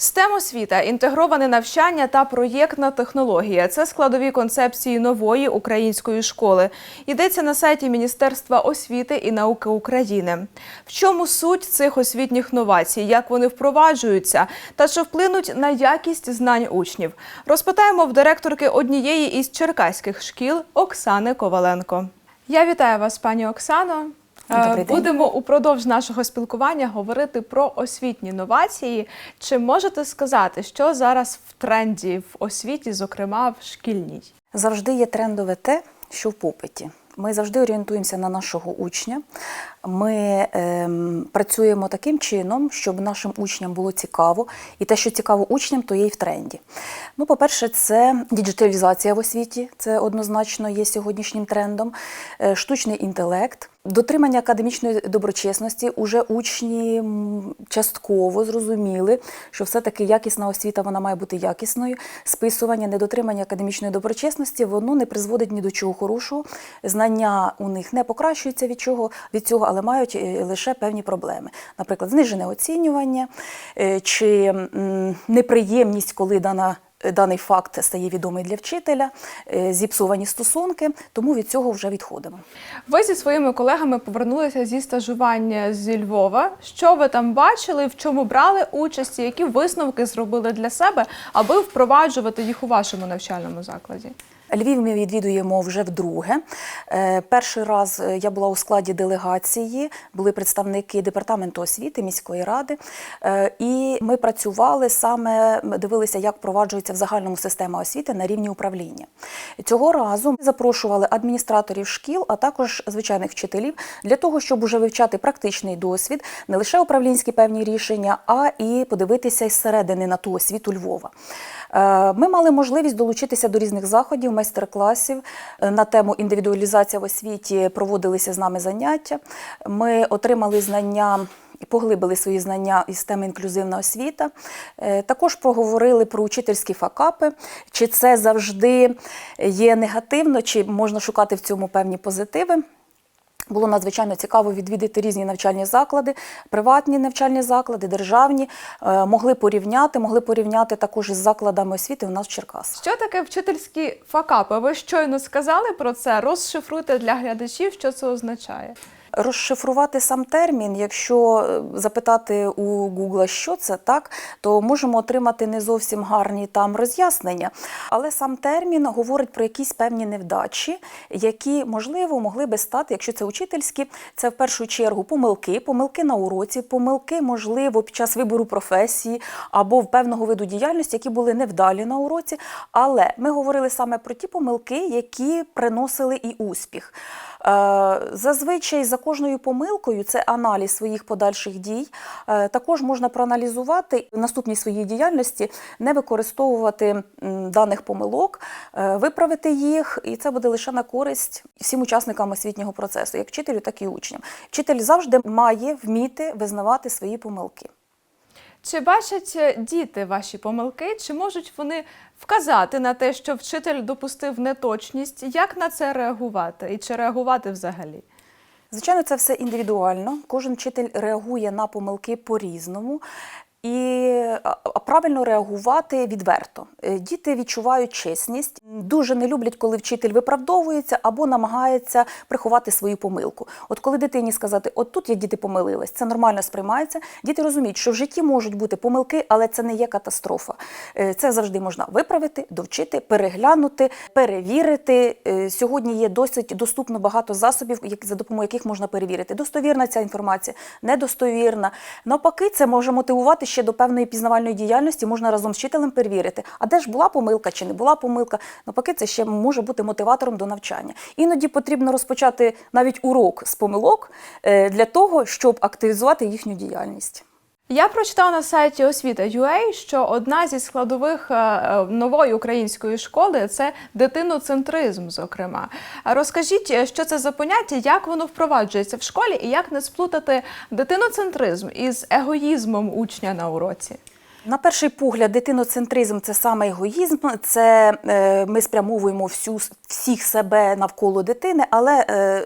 STEM освіта, інтегроване навчання та проєктна технологія це складові концепції нової української школи. Йдеться на сайті Міністерства освіти і науки України. В чому суть цих освітніх новацій, як вони впроваджуються та чи вплинуть на якість знань учнів? Розпитаємо в директорки однієї із черкаських шкіл Оксани Коваленко. Я вітаю вас, пані Оксано. Е, Добрий день. Будемо упродовж нашого спілкування говорити про освітні новації. Чи можете сказати, що зараз в тренді в освіті, зокрема в шкільній? Завжди є трендове те, що в попиті. Ми завжди орієнтуємося на нашого учня. Ми ем, працюємо таким чином, щоб нашим учням було цікаво, і те, що цікаво учням, то є і в тренді. Ну, по-перше, це діджиталізація в освіті, це однозначно є сьогоднішнім трендом, Е, штучний інтелект. Дотримання академічної доброчесності уже учні частково зрозуміли, що все-таки якісна освіта вона має бути якісною. Списування, недотримання академічної доброчесності воно не призводить ні до чого хорошого. Знання у них не покращуються від чого від цього, але мають е, лише певні проблеми. Наприклад, знижене оцінювання е, чи неприємність, коли дана. Даний факт стає відомий для вчителя, е, зіпсовані стосунки, тому від цього вже відходимо. Ви зі своїми колегами повернулися зі стажування зі Львова. Що ви там бачили, в чому брали участь, які висновки зробили для себе, аби впроваджувати їх у вашому навчальному закладі? Львів ми відвідуємо вже вдруге. Е, Перший раз е, я була у складі делегації, були представники департаменту освіти міської ради, Е, і ми працювали саме, дивилися, як впроваджується в загальному система освіти на рівні управління. Цього разу ми запрошували адміністраторів шкіл, а також звичайних вчителів для того, щоб уже вивчати практичний досвід, не лише управлінські певні рішення, а і подивитися із середини на ту освіту Львова. Ми мали можливість долучитися до різних заходів, майстер-класів Е, на тему індивідуалізація в освіті. Проводилися з нами заняття. Ми отримали знання. Поглибили свої знання із теми інклюзивна освіта. Е, Також проговорили про учительські факапи, чи це завжди є негативно, чи можна шукати в цьому певні позитиви. Було надзвичайно цікаво відвідати різні навчальні заклади, приватні навчальні заклади, державні. Е, Могли порівняти, могли порівняти також із закладами освіти у нас в Черкасах. Що таке вчительські факапи? Ви щойно сказали про це. Розшифруйте для глядачів, що це означає. Розшифрувати сам термін, якщо е, запитати у Гугла, що це так, то можемо отримати не зовсім гарні там роз'яснення. Але сам термін говорить про якісь певні невдачі, які можливо могли би стати, якщо це учительські, це в першу чергу помилки, помилки на уроці, помилки, можливо, під час вибору професії або в певного виду діяльності, які були невдалі на уроці. Але ми говорили саме про ті помилки, які приносили і успіх. Е, Зазвичай за кожною помилкою це аналіз своїх подальших дій. Е, Також можна проаналізувати в наступній своїй діяльності, не використовувати даних помилок, е, виправити їх, і це буде лише на користь всім учасникам освітнього процесу, як вчителю, так і учням. Вчитель завжди має вміти визнавати свої помилки. Чи бачать е, діти ваші помилки? Чи можуть вони вказати на те, що вчитель допустив неточність? Як на це реагувати? І чи реагувати взагалі? Звичайно, це все індивідуально. Кожен вчитель реагує на помилки по-різному. І правильно реагувати відверто. Е, Діти відчувають чесність, дуже не люблять, коли вчитель виправдовується або намагається приховати свою помилку. От коли дитині сказати, от тут я діти помилилась, це нормально сприймається. Діти розуміють, що в житті можуть бути помилки, але це не є катастрофа. Е, Це завжди можна виправити, довчити, переглянути, перевірити. Е, Сьогодні є досить доступно багато засобів, за допомогою яких можна перевірити. Достовірна ця інформація, недостовірна. Навпаки, це може мотивувати ще до певної пізнавальної діяльності. Можна разом з вчителем перевірити, а де ж була помилка чи не була помилка. Навпаки, це ще може бути мотиватором до навчання. Іноді потрібно розпочати навіть урок з помилок е, для того, щоб активізувати їхню діяльність. Я прочитала на сайті освіта.ua, що одна зі складових е, е, нової української школи це дитиноцентризм. Зокрема, розкажіть, е, що це за поняття, як воно впроваджується в школі, і як не сплутати дитиноцентризм із егоїзмом учня на уроці? На перший погляд, дитиноцентризм це саме егоїзм, це е, ми спрямовуємо всю всіх себе навколо дитини. Але е,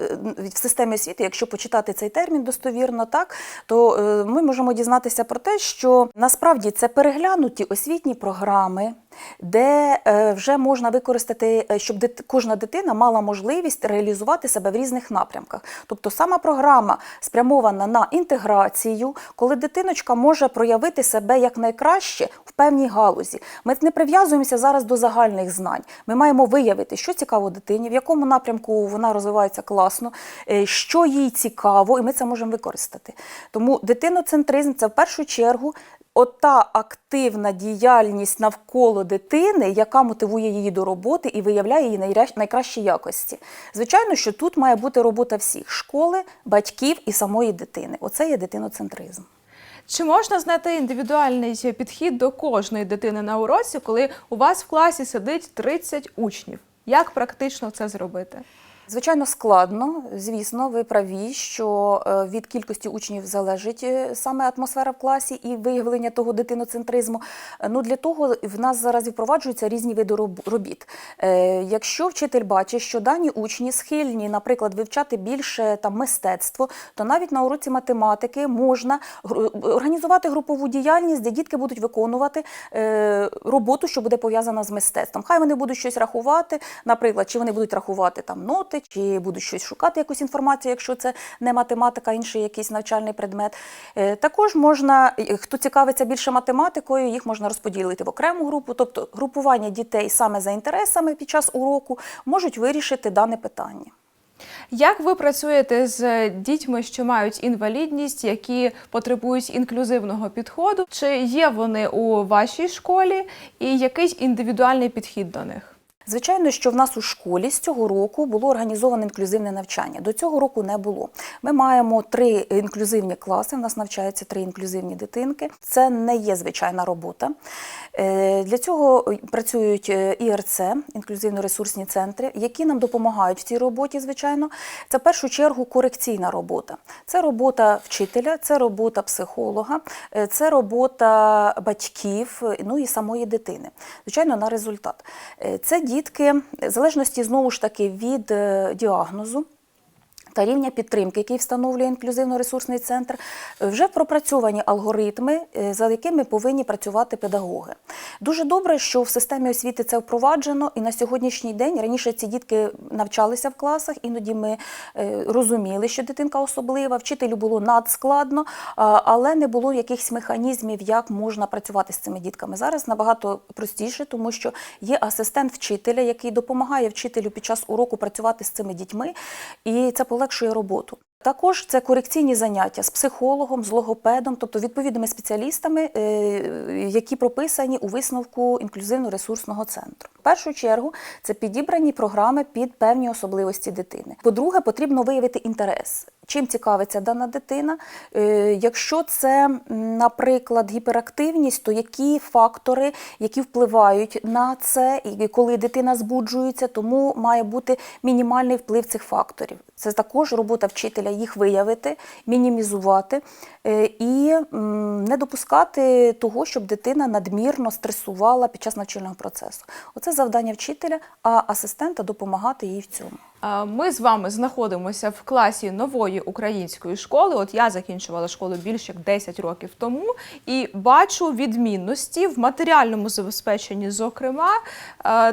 в системі освіти, якщо почитати цей термін достовірно, так то е, ми можемо дізнатися про те, що насправді це переглянуті освітні програми. Де е, вже можна використати, е, щоб кожна дитина мала можливість реалізувати себе в різних напрямках. Тобто сама програма спрямована на інтеграцію, коли дитиночка може проявити себе як найкраще в певній галузі. Ми не прив'язуємося зараз до загальних знань. Ми маємо виявити, що цікаво дитині, в якому напрямку вона розвивається класно, е, що їй цікаво, і ми це можемо використати. Тому дитиноцентризм це в першу чергу ота активна діяльність навколо дитини, яка мотивує її до роботи і виявляє її найкращі якості. Звичайно, що тут має бути робота всіх школи, батьків і самої дитини. Оце є дитиноцентризм. Чи можна знайти індивідуальний підхід до кожної дитини на уроці, коли у вас в класі сидить 30 учнів? Як практично це зробити? Звичайно, складно. Звісно, ви праві, що е, від кількості учнів залежить е, саме атмосфера в класі і виявлення того дитиноцентризму. Ну для того в нас зараз впроваджуються різні види робіт. Е, Якщо вчитель бачить, що дані учні схильні, наприклад, вивчати більше там мистецтво, то навіть на уроці математики можна організувати групову діяльність, де дітки будуть виконувати роботу, що буде пов'язана з мистецтвом. Хай вони будуть щось рахувати, наприклад, чи вони будуть рахувати там ноти, чи будуть щось шукати якусь інформацію, якщо це не математика, інший якийсь навчальний предмет. Е, Також можна, е, хто цікавиться більше математикою, їх можна розподілити в окрему групу. Тобто групування дітей саме за інтересами під час уроку можуть вирішити дане питання. Як ви працюєте з дітьми, що мають інвалідність, які потребують інклюзивного підходу? Чи є вони у вашій школі, і який індивідуальний підхід до них? Звичайно, що в нас у школі з цього року було організоване інклюзивне навчання. До цього року не було. Ми маємо три інклюзивні класи. У нас навчаються три інклюзивні дитинки. Це не є звичайна робота. Е, Для цього працюють е, ІРЦ, інклюзивно-ресурсні центри, які нам допомагають в цій роботі. Звичайно, це в першу чергу корекційна робота. Це робота вчителя, це робота психолога, е, це робота батьків, ну і самої дитини. Звичайно, на результат. Це дітки, в залежності знову ж таки від е, діагнозу. Та рівня підтримки, який встановлює інклюзивно-ресурсний центр, е, вже пропрацьовані алгоритми, е, за якими повинні працювати педагоги. Дуже добре, що в системі освіти це впроваджено, і на сьогоднішній день раніше ці дітки навчалися в класах, іноді ми е, розуміли, що дитинка особлива, вчителю було надскладно, але не було якихось механізмів, як можна працювати з цими дітками. Зараз набагато простіше, тому що є асистент вчителя, який допомагає вчителю під час уроку працювати з цими дітьми, і це полегшує роботу. Також це корекційні заняття з психологом, з логопедом, тобто відповідними спеціалістами, е, які прописані у висновку інклюзивно-ресурсного центру. В першу чергу це підібрані програми під певні особливості дитини. По-друге, потрібно виявити інтерес. Чим цікавиться дана дитина? Е, Якщо це, наприклад, гіперактивність, то які фактори, які впливають на це, і коли дитина збуджується, тому має бути мінімальний вплив цих факторів. Це також робота вчителя їх виявити, мінімізувати е, і не допускати того, щоб дитина надмірно стресувала під час навчального процесу. Оце завдання вчителя, а асистента допомагати їй в цьому. Ми з вами знаходимося в класі нової української школи. От я закінчувала школу більше як 10 років тому, і бачу відмінності в матеріальному забезпеченні. Зокрема,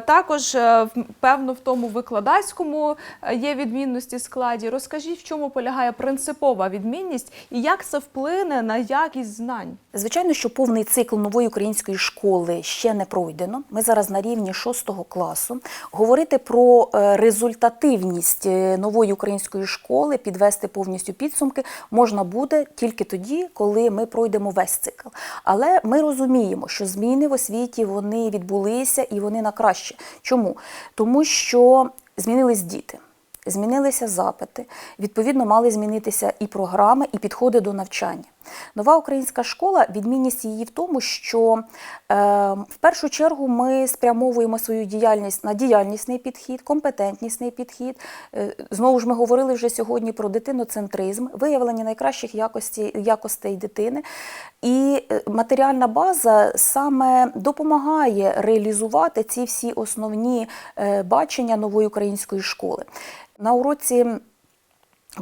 також е, певно в тому викладацькому е, є відмінності складі. Розкажіть, в чому полягає принципова відмінність і як це вплине на якість знань? Звичайно, що повний цикл нової української школи ще не пройдено. Ми зараз на рівні 6 класу. Говорити про е, результативність е, нової української школи, підвести повністю підсумки можна буде тільки тоді, коли ми пройдемо весь цикл. Але ми розуміємо, що зміни в освіті вони відбулися і вони на краще. Чому? Тому що змінились діти. Змінилися запити, відповідно, мали змінитися і програми, і підходи до навчання. Нова українська школа, відмінність її в тому, що е, в першу чергу ми спрямовуємо свою діяльність на діяльнісний підхід, компетентнісний підхід. Е, знову ж ми говорили вже сьогодні про дитиноцентризм, виявлення найкращих якості, якостей дитини. І е, матеріальна база саме допомагає реалізувати ці всі основні е, бачення нової української школи. На уроці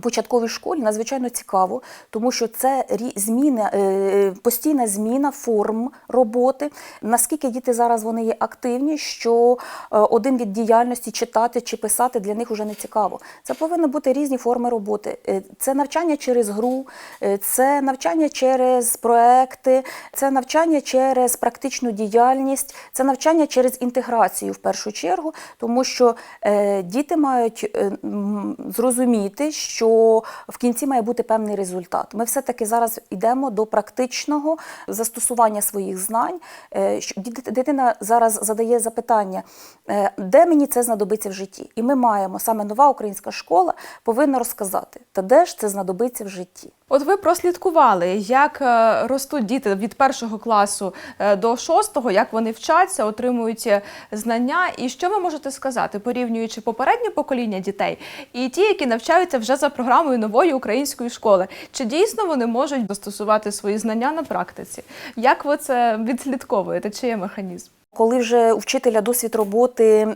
початковій школі надзвичайно цікаво, тому що це рі- зміна, е, постійна зміна форм роботи. Наскільки діти зараз вони є активні, що е, один від діяльності читати чи писати для них вже не цікаво. Це повинні бути різні форми роботи. Е, Це навчання через гру, е, це навчання через проекти, це навчання через практичну діяльність, це навчання через інтеграцію в першу чергу, тому що е, діти мають е, зрозуміти, що в кінці має бути певний результат. Ми все-таки зараз йдемо до практичного застосування своїх знань. Е, що Дитина зараз задає запитання, е, де мені це знадобиться в житті? І ми маємо саме нова українська школа повинна розказати, та де ж це знадобиться в житті. От ви прослідкували, як е, ростуть діти від першого класу е, до шостого, як вони вчаться, отримують е, знання. І що ви можете сказати, порівнюючи попереднє покоління дітей і ті, які навчаються вже за програмою нової української школи? Чи дійсно вони можуть застосувати свої знання на практиці? Як ви це відслідковуєте? Чи є механізм? Коли вже у вчителя досвід роботи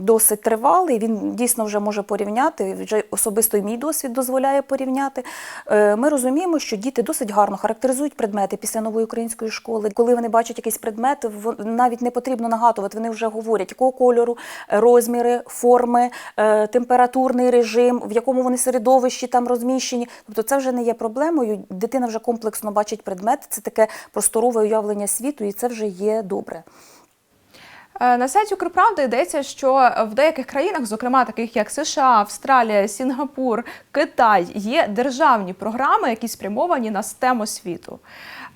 досить тривалий, він дійсно вже може порівняти. Вже особисто і мій досвід дозволяє порівняти. е, Ми розуміємо, що діти досить гарно характеризують предмети після нової української школи. Коли вони бачать якийсь предмет, навіть не потрібно нагадувати. Вони вже говорять, якого кольору, е, розміри, форми, е, температурний режим, в якому вони середовищі там розміщені. Тобто це вже не є проблемою. Дитина вже комплексно бачить предмет. Це таке просторове уявлення світу, і це вже є добре. Е, На сайті Укрправди йдеться, що в деяких країнах, зокрема таких як США, Австралія, Сінгапур, Китай, є державні програми, які спрямовані на STEM освіту.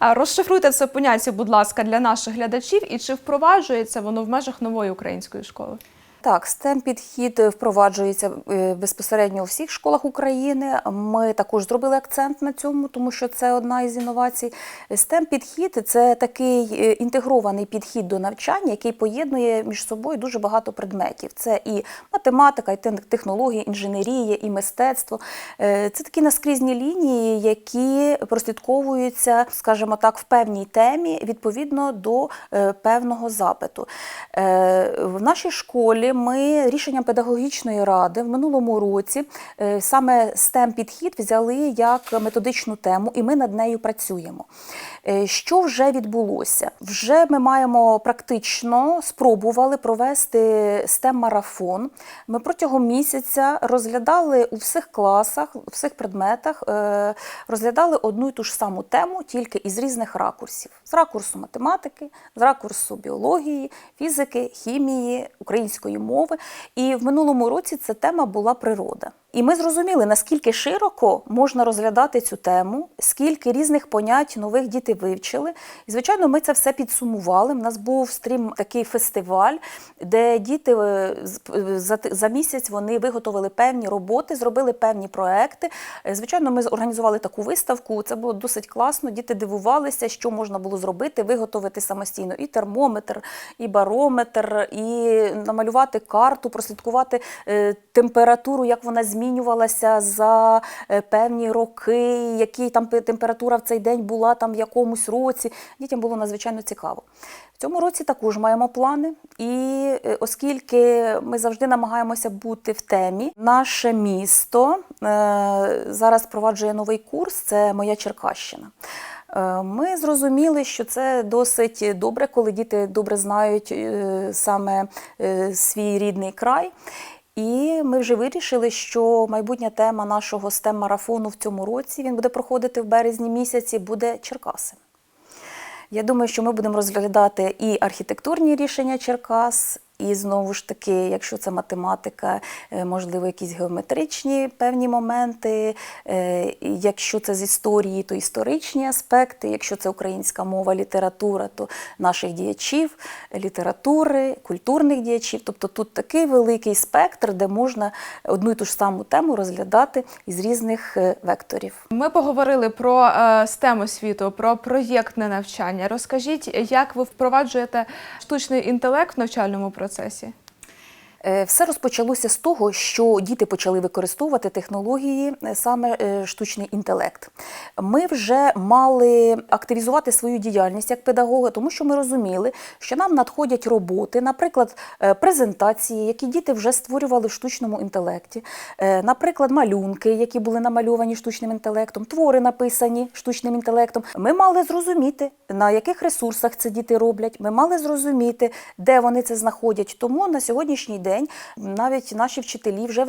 Е, Розшифруйте це поняття, будь ласка, для наших глядачів, і чи впроваджується воно в межах нової української школи? Так, STEM підхід впроваджується е, безпосередньо у всіх школах України. Ми також зробили акцент на цьому, тому що це одна із інновацій. STEM підхід це такий е, інтегрований підхід до навчання, який поєднує між собою дуже багато предметів. Це і математика, і технології, інженерія, і мистецтво. Е, Це такі наскрізні лінії, які прослідковуються, скажімо так, в певній темі відповідно до е, певного запиту. Е, В нашій школі ми рішенням педагогічної ради в минулому році е, саме STEM підхід взяли як методичну тему, і ми над нею працюємо. Е, Що вже відбулося? Вже ми маємо практично спробували провести STEM марафон. Ми протягом місяця розглядали у всіх класах, у всіх предметах, е, розглядали одну і ту ж саму тему, тільки із різних ракурсів: з ракурсу математики, з ракурсу біології, фізики, хімії, української мови. І в минулому році ця тема була природа. І ми зрозуміли, наскільки широко можна розглядати цю тему, скільки різних понять нових діти вивчили. І, звичайно, ми це все підсумували. У нас був стрім такий фестиваль, де діти е, е, за, місяць вони виготовили певні роботи, зробили певні проекти. Е, Звичайно, ми організували таку виставку. Це було досить класно. Діти дивувалися, що можна було зробити, виготовити самостійно і термометр, і барометр, і намалювати карту, прослідкувати температуру, як вона змінювалася за е, певні роки, які там температура в цей день була там в якомусь році. Дітям було надзвичайно цікаво. В цьому році також маємо плани, і е, оскільки ми завжди намагаємося бути в темі, наше місто е, зараз впроваджує новий курс це моя Черкащина. Ми зрозуміли, що це досить добре, коли діти добре знають саме свій рідний край. І ми вже вирішили, що майбутня тема нашого stem марафону в цьому році він буде проходити в березні місяці, буде Черкаси. Я думаю, що ми будемо розглядати і архітектурні рішення Черкас, І знову ж таки, якщо це математика, е, можливо, якісь геометричні певні моменти. Е, Якщо це з історії, то історичні аспекти. Якщо це українська мова, література, то наших діячів, літератури, культурних діячів. Тобто тут такий великий спектр, де можна одну і ту ж саму тему розглядати із різних е, векторів. Ми поговорили про STEM освіту, про проєктне навчання. Розкажіть, як ви впроваджуєте штучний інтелект в навчальному процесі? Е, Все розпочалося з того, що діти почали використовувати технології, е, саме е, штучний інтелект. Ми вже мали активізувати свою діяльність як педагоги, тому що ми розуміли, що нам надходять роботи, наприклад, е, презентації, які діти вже створювали в штучному інтелекті, е, наприклад, малюнки, які були намальовані штучним інтелектом, твори написані штучним інтелектом. Ми мали зрозуміти, на яких ресурсах це діти роблять. Ми мали зрозуміти, де вони це знаходять. Тому на сьогоднішній день навіть наші вчителі вже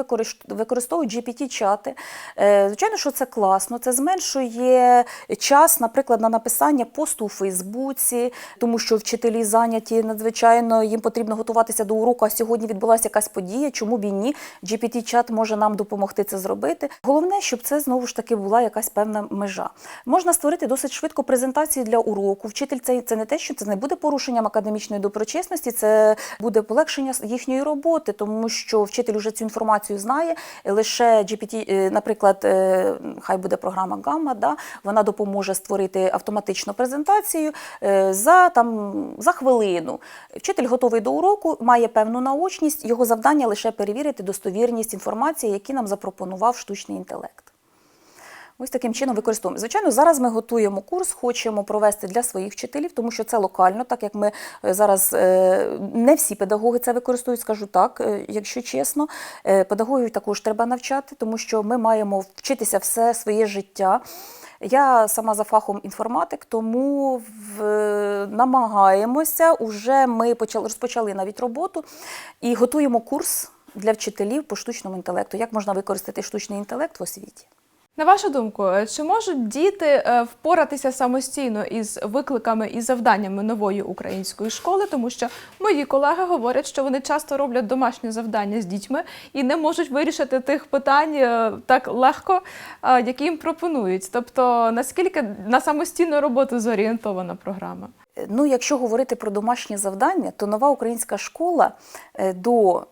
використовують GPT-чати. Е, Звичайно, що це класно. Це зменшує час, наприклад, на написання посту у Фейсбуці, тому що вчителі зайняті надзвичайно їм потрібно готуватися до уроку. А сьогодні відбулася якась подія. Чому б і ні? GPT-чат може нам допомогти це зробити. Головне, щоб це знову ж таки була якась певна межа. Можна створити досить швидко презентації для уроку. Вчитель це, це не те, що це не буде порушенням академічної доброчесності, це буде полегшення їхньої роботи, тому що вчитель вже цю інформацію знає. Лише GPT, е, наприклад, е, хай буде програма Гамма, да, вона допоможе створити автоматичну презентацію е, за, там, за хвилину. Вчитель готовий до уроку, має певну наочність, його завдання лише перевірити достовірність інформації, які нам запропонував штучний інтелект. Ось таким чином використовуємо. Звичайно, зараз ми готуємо курс, хочемо провести для своїх вчителів, тому що це локально, так як ми е, зараз е, не всі педагоги це використовують, скажу так, е, якщо чесно. Педагогів також треба навчати, тому що ми маємо вчитися все своє життя. Я сама за фахом інформатик, тому в, намагаємося. Уже ми почали розпочали навіть роботу і готуємо курс для вчителів по штучному інтелекту. Як можна використати штучний інтелект в освіті? На вашу думку, е, чи можуть діти е, впоратися самостійно із викликами і завданнями нової української школи, тому що мої колеги говорять, що вони часто роблять домашні завдання з дітьми і не можуть вирішити тих питань е, так легко, які їм пропонують. Тобто, наскільки на самостійну роботу зорієнтована програма? Ну, якщо говорити про домашні завдання, то нова українська школа е, до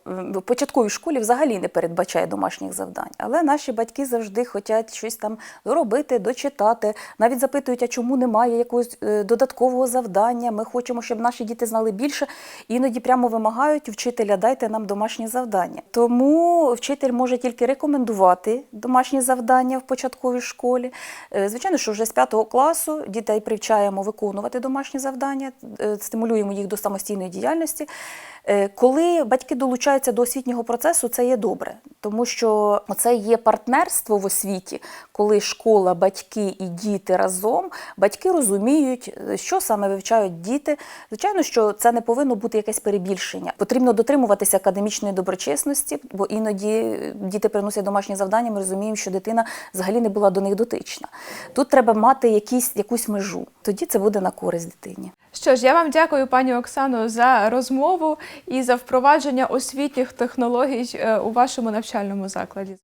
початковій школі взагалі не передбачає домашніх завдань. Але наші батьки завжди хочуть щось там доробити, дочитати. Навіть запитують, а чому немає якогось е, додаткового завдання. Ми хочемо, щоб наші діти знали більше. Іноді прямо вимагають вчителя, дайте нам домашні завдання. Тому вчитель може тільки рекомендувати домашні завдання в початковій школі. Е, Звичайно, що вже з п'ятого класу дітей привчаємо виконувати домашні завдання, е, стимулюємо їх до самостійної діяльності. Е, Коли батьки долучаються до освітнього процесу, це є добре, тому що це є партнерство в освіті, коли школа, батьки і діти разом, батьки розуміють, е, що саме вивчають діти. Звичайно, що це не повинно бути якесь перебільшення. Потрібно дотримуватися академічної доброчесності, бо іноді діти приносять домашні завдання. Ми розуміємо, що дитина взагалі не була до них дотична. Тут треба мати якісь, якусь межу. Тоді це буде на користь дитині. Що ж, я вам дякую, пані Оксано, за розмову і за впровадження освітніх технологій е, у вашому навчальному закладі.